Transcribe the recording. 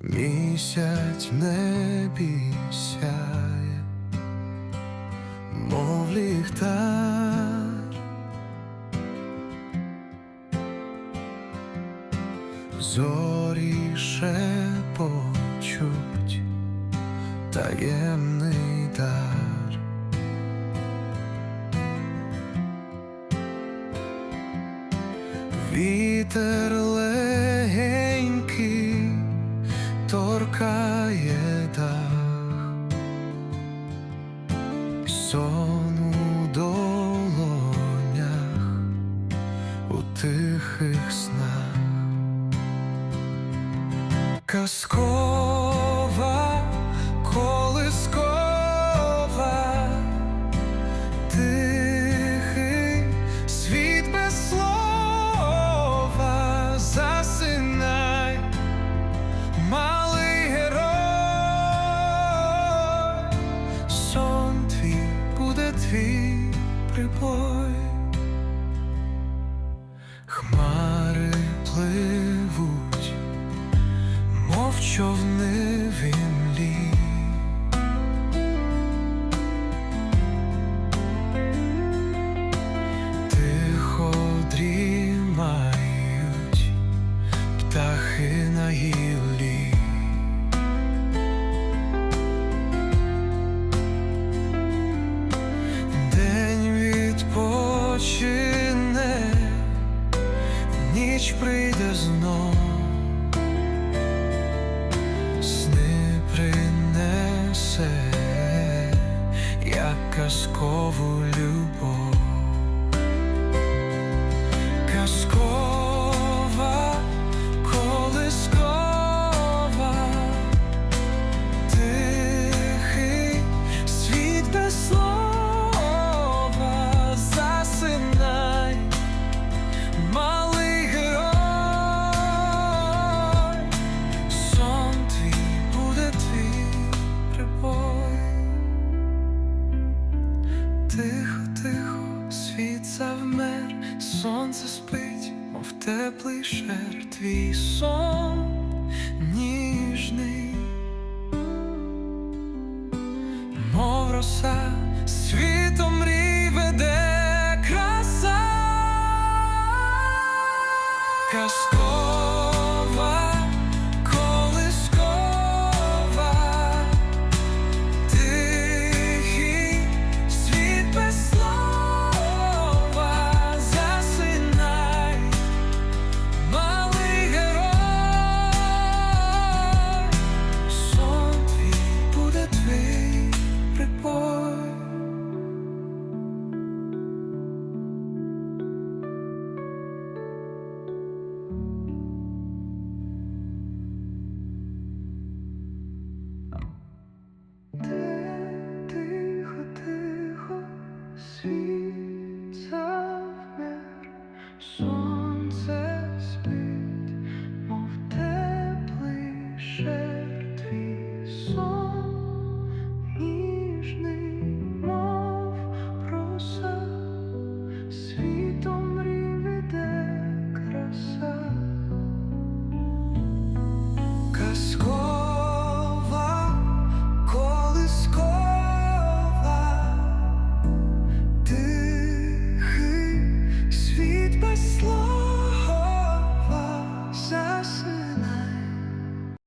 Місяць небі сяє, мов ліхтар, зорі шепочуть таємний дар. Вітер легенький торкає дах, сон у долонях, у тихих снах, казкова прибой, хмари пливуть, мов човни сонце спить, мов теплий шер твій сон ніжний, мов роса.